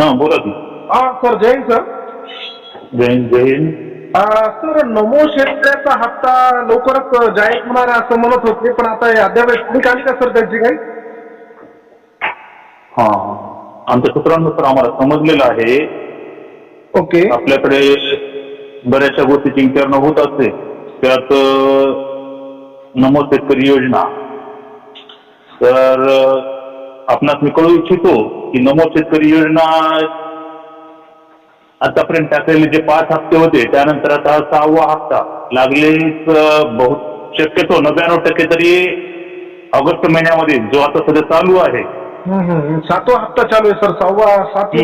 हा बोला की हा सर जय हिंद सर. जय हिंद जय हिंद. अ, सर नमो शेतकऱ्याचा हप्ता लवकरच जाहीर होणार आहे असं म्हणत होते पण आता हे अद्याप आली का सर त्याची काही? हा आमच्या सूत्रांनुसार आम्हाला समजलेलं आहे. ओके. आपल्याकडे बऱ्याचशा गोष्टीची विचारणा होत असते. त्यात अं, नमो शेतकरी योजना. तर अं, आपणास मी कळू इच्छितो की नमो शेतकरी योजना आतापर्यंत टाकलेले जे पाच हप्ते होते त्यानंतर आता सहावा हप्ता. लागलेच बहुत शक्यतो नव्याण्णव टक्के तरी ऑगस्ट महिन्यामध्ये जो आता सध्या चालू आहे. सातवा हप्ता चालू आहे सर. सहावा सात.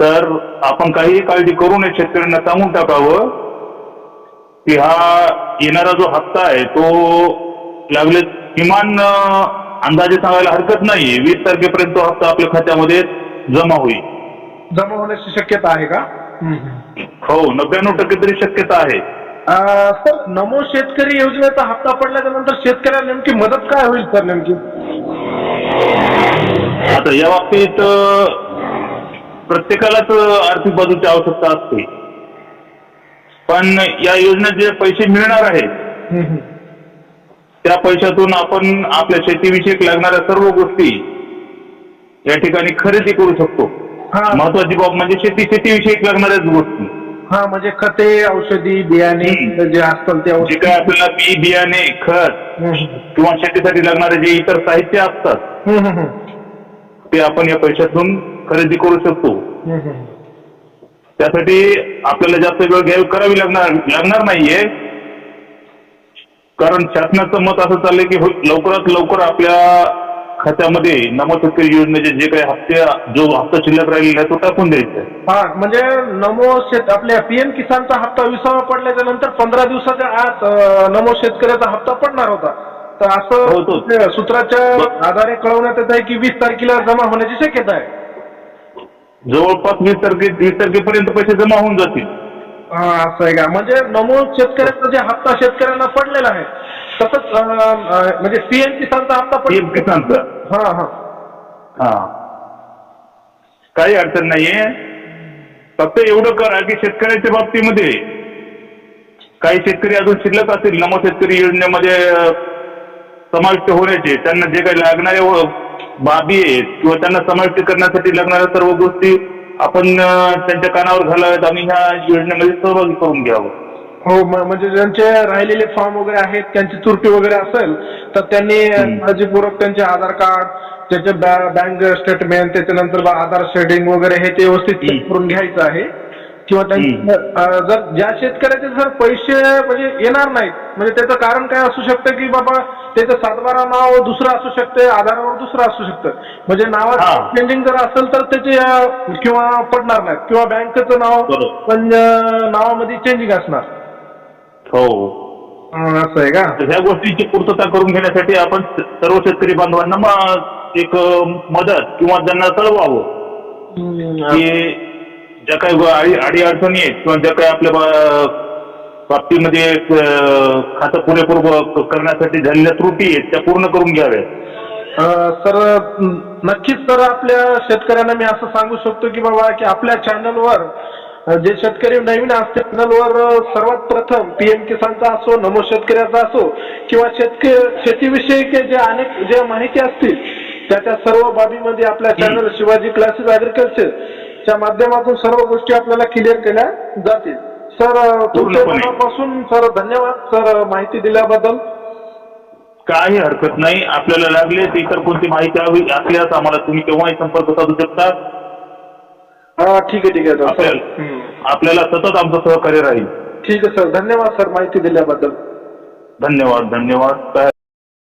तर आपण काहीही काळजी करू नये शेतकऱ्यांना सांगून टाकावं की हा येणारा जो हप्ता आहे तो लागले किमान अंदाजे सांगायला हरकत नाही. वीस तारखेपर्यंत तो हप्ता आपल्या खात्यामध्ये जमा होईल. जमा होण्याची शक्यता आहे का. हो नव्याण्णव टक्के तरी शक्यता आहे. सर नमो शेतकरी योजनेचा हप्ता पडल्याच्या नंतर शेतकऱ्याला नेमकी मदत काय होईल सर नेमकी? आता या बाबतीत प्रत्येकालाच आर्थिक बाजूची आवश्यकता असते. पण या योजनेत जे पैसे मिळणार आहेत. त्या पैशातून आपण आपल्या शेतीविषयक लागणाऱ्या सर्व गोष्टी या ठिकाणी खरेदी करू शकतो. हा. महत्वाची बाब म्हणजे शेती शेतीविषयक लागणाऱ्याच गोष्टी. हा म्हणजे खते औषधी बियाणे. जे असतात ते जे काय आपल्याला बी बियाणे खत किंवा शेतीसाठी लागणारे जे इतर साहित्य असतात ते आपण या पैशातून खरेदी करू शकतो. त्यासाठी आपल्याला जास्त वेळ घ्यावी करावी लागणार लागणार नाहीये. कारण शासनाचं मत असं चाललंय की हो- लवकरात लवकर आपल्या खात्यामध्ये नमो शेतकरी योजनेचे जे काही हप्ते जो हप्ता शिल्लक राहिलेला आहे तो टाकून द्यायचा. हा म्हणजे नमो शेत आपल्या पीएम किसानचा हप्ता विसावा पडल्याच्या नंतर पंधरा दिवसाच्या आत नमो शेतकऱ्याचा हप्ता पडणार होता. तर हो, असं तो- ते सूत्राच्या आधारे कळवण्यात येत आहे की वीस तारखेला जमा होण्याची शक्यता आहे. जवळपास वीस तारखे वीस तारखेपर्यंत पैसे जमा होऊन जातील. हा असं आहे का? म्हणजे नमो शेतकऱ्याचा जे हप्ता शेतकऱ्यांना पडलेला आहे तसंच अं, म्हणजे पीएम किसानचा हप्ता पीएम किसानचा? हा हा. हा. काही अडचण नाहीये. फक्त एवढं करा की शेतकऱ्याच्या बाबतीमध्ये काही शेतकरी अजून शिल्लक असतील नमो शेतकरी योजनेमध्ये अं, समाविष्ट होण्याचे त्यांना जे काही लागणारे व- बाबी आहेत किंवा त्यांना समाविष्ट करण्यासाठी लागणाऱ्या सर्व गोष्टी आपण त्यांच्या कानावर घालाव्यात आणि ह्या योजनेमध्ये सहभागी करून घ्यावं हो म्हणजे ज्यांचे राहिलेले फॉर्म वगैरे आहेत त्यांची त्रुटी वगैरे असेल तर त्यांनी. काळजीपूर्वक त्यांचे आधार कार्ड त्याचे बँक स्टेटमेंट त्याच्यानंतर आधार शेडिंग वगैरे हे ते व्यवस्थित. करून घ्यायचं आहे किंवा त्यांचे अं, जर ज्या शेतकऱ्याचे जर पैसे म्हणजे येणार नाहीत म्हणजे त्याचं कारण काय असू शकतं की बाबा त्याचं सातबारा नाव दुसरं असू शकतं आधारावर दुसरं असू शकतं. म्हणजे नावात. चेंजिंग जर असेल तर त्याचे किंवा पडणार नाहीत किंवा बँकेचं नाव. पण नावामध्ये चेंजिंग असणार. हो. असं आहे का? ह्या गोष्टीची पूर्तता करून घेण्यासाठी आपण सर्व शेतकरी बांधवांना एक मदत किंवा त्यांना कळवावं. की ज्या काही अडी अडचणी आहेत किंवा ज्या काही आपल्या बाबतीमध्ये खातं पुरेपूर करण्यासाठी झालेल्या त्रुटी आहेत त्या पूर्ण करून घ्याव्यात. अं, सर नक्कीच सर आपल्या शेतकऱ्यांना मी असं सांगू शकतो की बाबा की आपल्या चॅनलवर जे शेतकरी नवीन असते चॅनलवर सर्वात प्रथम पीएम किसानचा असो नमो शेतकऱ्याचा असो किंवा शेतकरी शेतीविषयी जे अनेक जे माहिती असतील त्या त्या सर्व बाबीमध्ये आपल्या चॅनल शिवाजी क्लासेस अॅग्रिकल्चर च्या माध्यमातून सर्व गोष्टी आपल्याला क्लिअर केल्या जातील. सर अं, तुमच्या पूर्णपणे. मनापासून सर धन्यवाद सर माहिती दिल्याबद्दल. काही हरकत नाही. आपल्याला लागले तर इतर कोणती माहिती हवी असल्यास आम्हाला तुम्ही केव्हाही संपर्क साधू शकता. हा ठीक आहे ठीक आहे सर. आपल्याला हम्म. आपल्याला सतत आमचं सहकार्य राहील. ठीक आहे सर. धन्यवाद सर माहिती दिल्याबद्दल. धन्यवाद धन्यवाद. काय